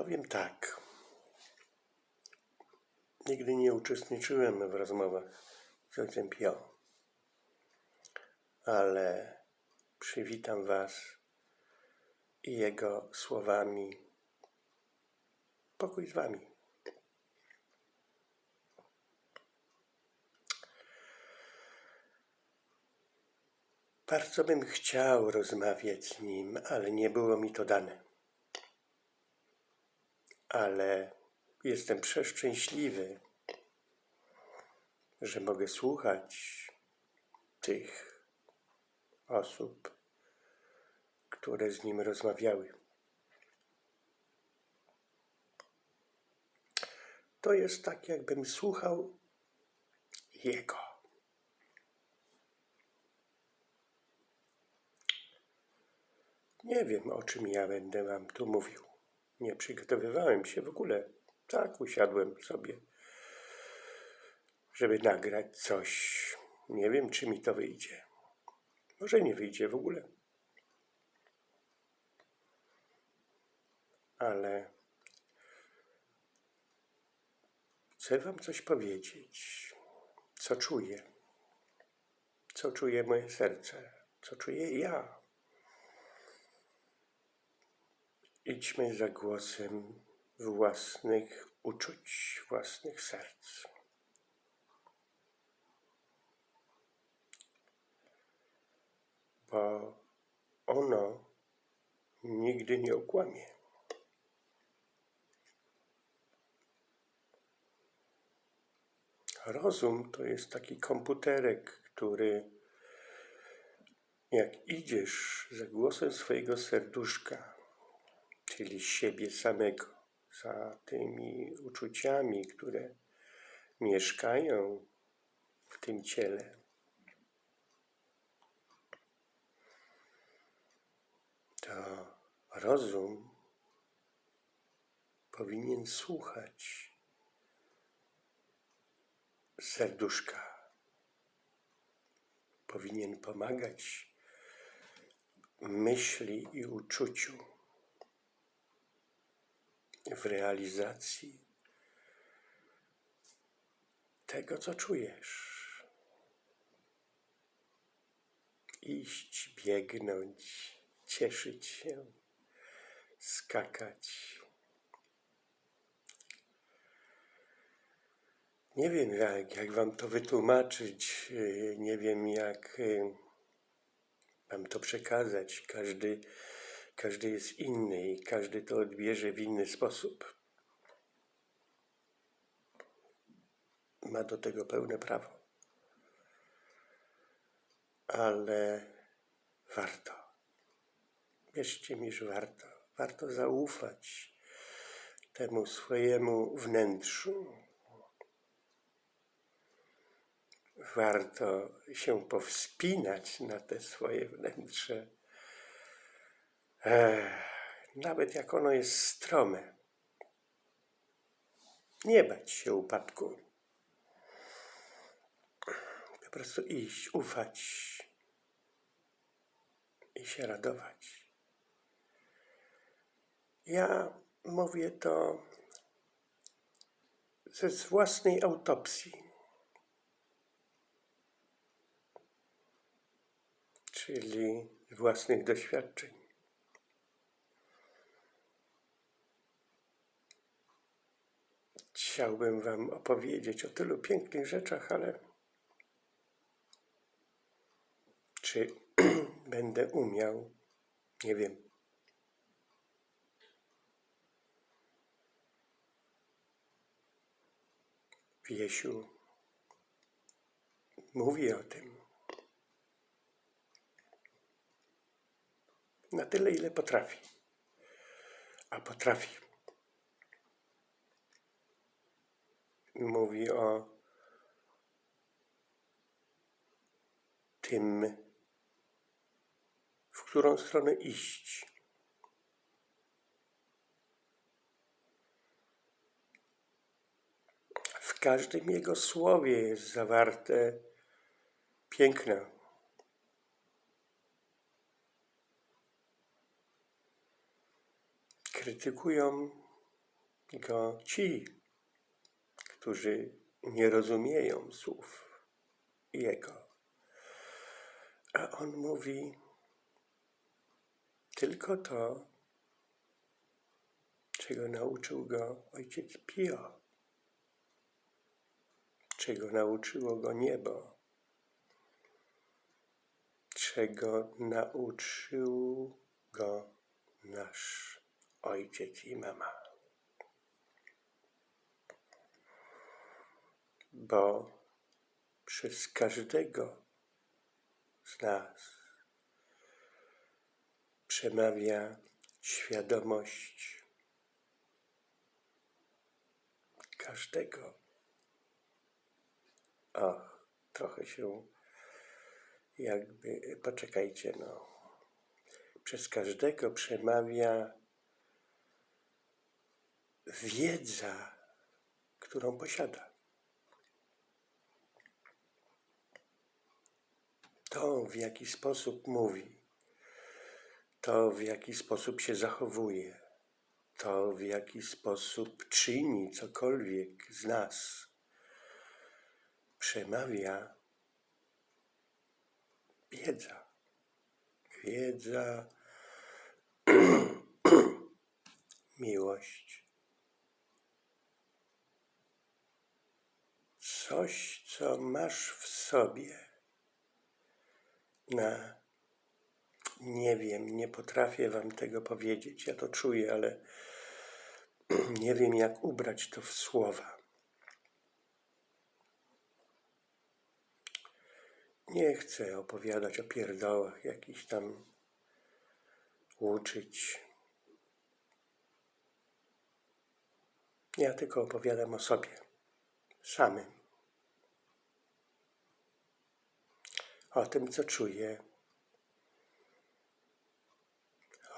Powiem tak. Nigdy nie uczestniczyłem w rozmowach z ojcem Pio, ale przywitam Was i jego słowami pokój z Wami. Bardzo bym chciał rozmawiać z nim, ale nie było mi to dane. Ale jestem przeszczęśliwy, że mogę słuchać tych osób, które z nim rozmawiały. To jest tak, jakbym słuchał jego. Nie wiem, o czym ja będę wam tu mówił. Nie przygotowywałem się w ogóle. Tak, usiadłem sobie, żeby nagrać coś. Nie wiem, czy mi to wyjdzie. Może nie wyjdzie w ogóle. Ale chcę wam coś powiedzieć, co czuję, co czuje moje serce, co czuję ja. Idźmy za głosem własnych uczuć, własnych serc. Bo ono nigdy nie okłamie. Rozum to jest taki komputerek, który jak idziesz za głosem swojego serduszka, czyli siebie samego, za tymi uczuciami, które mieszkają w tym ciele. To rozum powinien słuchać serduszka. Powinien pomagać myśli i uczuciu w realizacji tego, co czujesz. Iść, biegnąć, cieszyć się, skakać. Nie wiem, jak, jak wam to wytłumaczyć, nie wiem, jak yy, wam to przekazać. Każdy każdy jest inny i każdy to odbierze w inny sposób. Ma do tego pełne prawo. Ale warto. Wierzcie mi, że warto. Warto zaufać temu swojemu wnętrzu. Warto się powspinać na te swoje wnętrze nawet jak ono jest strome. Nie bać się upadku. Po prostu iść, ufać i się radować. Ja mówię to ze własnej autopsji. Czyli własnych doświadczeń. Chciałbym Wam opowiedzieć o tylu pięknych rzeczach, ale czy będę umiał, nie wiem. Wiesiu mówi o tym na tyle, ile potrafi. A potrafi. Mówi o tym, w którą stronę iść. W każdym jego słowie jest zawarte piękno. Krytykują go ci, którzy nie rozumieją słów Jego. A on mówi tylko to, czego nauczył go ojciec Pio, czego nauczyło go niebo, czego nauczył go nasz ojciec i mama. Bo przez każdego z nas przemawia świadomość każdego. O, trochę się jakby, poczekajcie, no. Przez każdego przemawia wiedza, którą posiada. To, w jaki sposób mówi, to, w jaki sposób się zachowuje, to, w jaki sposób czyni cokolwiek z nas, przemawia wiedza. Wiedza, miłość. Coś, co masz w sobie nie wiem, nie potrafię wam tego powiedzieć. Ja to czuję, ale nie wiem, jak ubrać to w słowa. Nie chcę opowiadać o pierdołach, jakichś tam uczyć. Ja tylko opowiadam o sobie, samym. O tym, co czuję,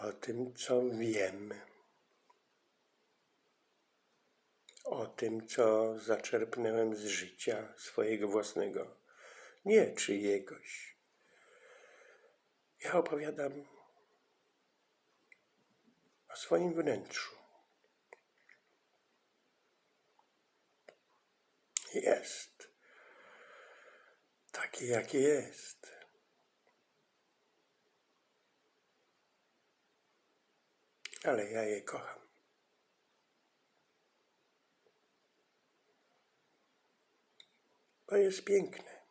o tym, co wiem, o tym, co zaczerpnąłem z życia swojego własnego, nie czyjegoś. Ja opowiadam o swoim wnętrzu. Jest takie, jakie jest. ale ja je kocham. Bo jest piękne.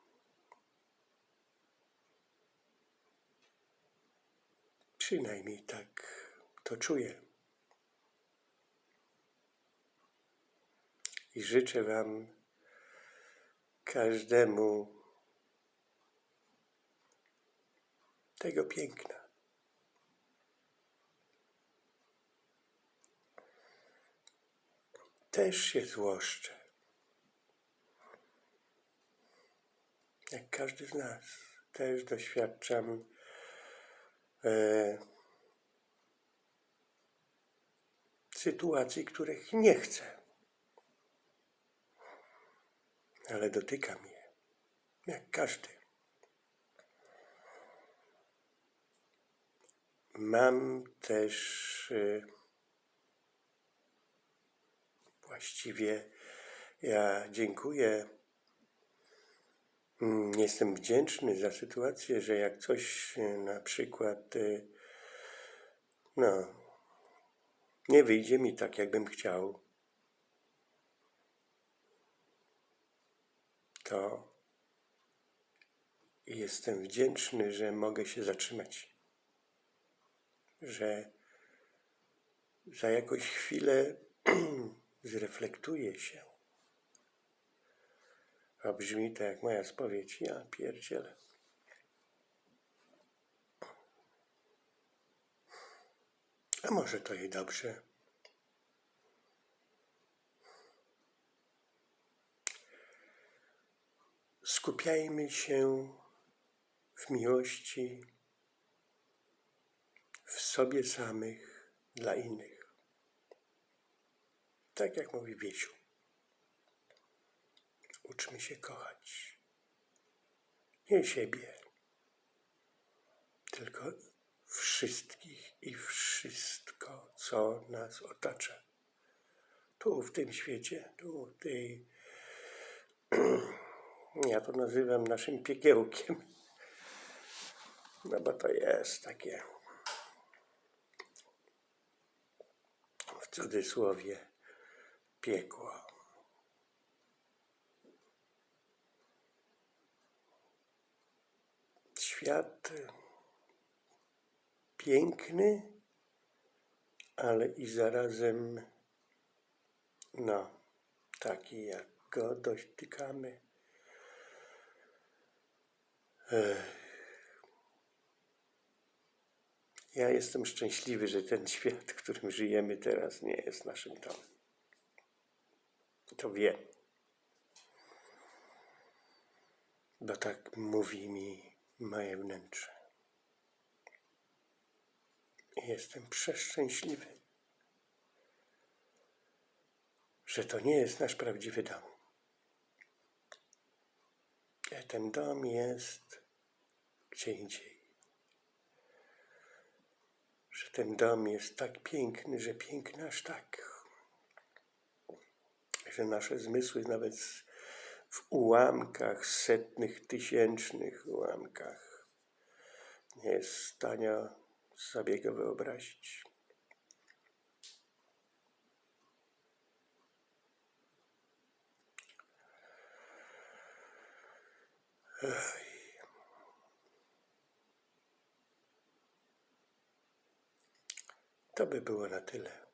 Przynajmniej tak to czuję. I życzę Wam każdemu tego piękna. też się złoszczę. Jak każdy z nas, też doświadczam e, sytuacji, których nie chcę. Ale dotyka mnie, jak każdy. Mam też e, Właściwie ja dziękuję. Mm, jestem wdzięczny za sytuację, że jak coś e, na przykład e, no, nie wyjdzie mi tak, jakbym chciał, to jestem wdzięczny, że mogę się zatrzymać. Że za jakąś chwilę zreflektuje się. A brzmi to jak moja spowiedź. Ja pierdzielę. A może to i dobrze. Skupiajmy się w miłości sobie samych dla innych tak jak mówi Wiesiu. Uczmy się kochać. Nie siebie, tylko wszystkich i wszystko, co nas otacza. tu w tym świecie, tu w tej. Ja to nazywam naszym piekiełkiem. No bo to jest takie w cudzysłowie piekło. Świat piękny, ale i zarazem no, taki jak go dotykamy. Ech. Ja jestem szczęśliwy, że ten świat, w którym żyjemy teraz, nie jest naszym domem. To wiem. Bo tak mówi mi moje wnętrze. Jestem przeszczęśliwy, że to nie jest nasz prawdziwy dom. Ten dom jest gdzie indziej. Że ten dom jest tak piękny, że piękny aż tak, że nasze zmysły nawet w ułamkach, setnych, tysięcznych ułamkach nie jest w stanie sobie go wyobrazić. To by było na tyle.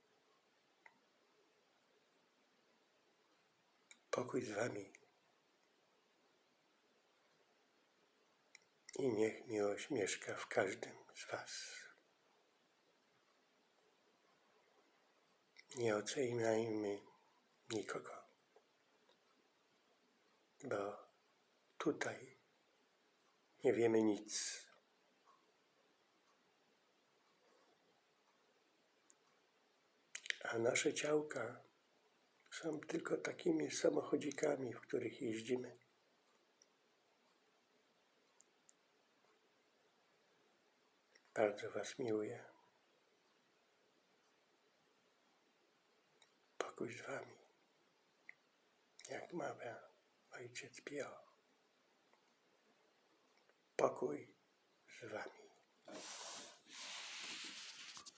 Pokój z Wami. I niech miłość mieszka w każdym z Was. Nie oceniajmy nikogo, bo tutaj nie wiemy nic. A nasze ciałka są tylko takimi samochodzikami, w których jeździmy. Bardzo Was miłuję. Pokój z Wami, jak mawia Ojciec Pio. Pokój z Wami.